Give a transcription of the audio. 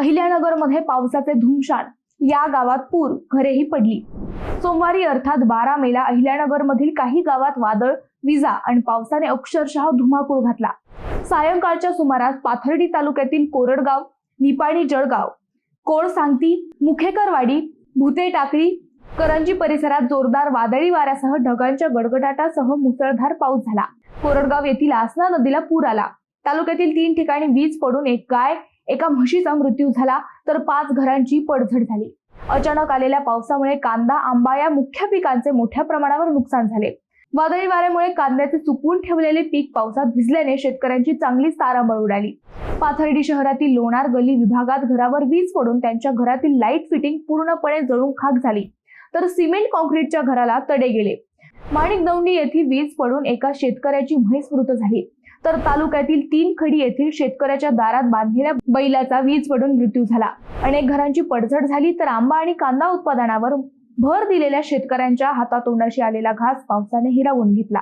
अहिल्यानगरमध्ये पावसाचे धुमशान. या गावात पूर घरेही पडली. सोमवारी अर्थात बारा मेला अहिल्यानगरमधील काही गावात वादळ विजा आणि पावसाने अक्षरशः धुमाकूळ घातला. सायंकाळच्या सुमारास पाथर्डी तालुक्यातील कोरडगाव निपाणी जळगाव कोळ सांगती मुखेकरवाडी भुते टाकळी करंजी परिसरात जोरदार वादळी वाऱ्यासह ढगांच्या गडगडाटासह मुसळधार पाऊस झाला. कोरडगाव येथील आसना नदीला पूर आला. तालुक्यातील तीन ठिकाणी वीज पडून एक गाय एका म्हशीचा मृत्यू झाला तर पाच घरांची पडझड झाली. अचानक आलेल्या पावसामुळे कांदा आंबा या मुख्य पिकांचे मोठ्या प्रमाणावर नुकसान झाले. वादळी वाऱ्यामुळे कांद्याचे चुकवून ठेवलेले पीक पावसात भिजल्याने शेतकऱ्यांची चांगलीच तारांबळ उडाली. पाथर्डी शहरातील लोणार गली विभागात घरावर वीज पडून त्यांच्या घरातील लाइट फिटिंग पूर्णपणे जळून खाक झाली. तर सिमेंट कॉन्क्रीटच्या घराला तडे गेले. माणिक दौंडी येथील वीज पडून एका शेतकऱ्याची म्हैस मृत झाली. तर तालुक्यातील तीन खडी येथील शेतकऱ्याच्या दारात बांधलेल्या बैलाचा वीज पडून मृत्यू झाला. अनेक घरांची पडझड झाली तर आंबा आणि कांदा उत्पादनावर भर दिलेल्या शेतकऱ्यांच्या हातातोंडाशी आलेला घास पावसाने हिरावून घेतला.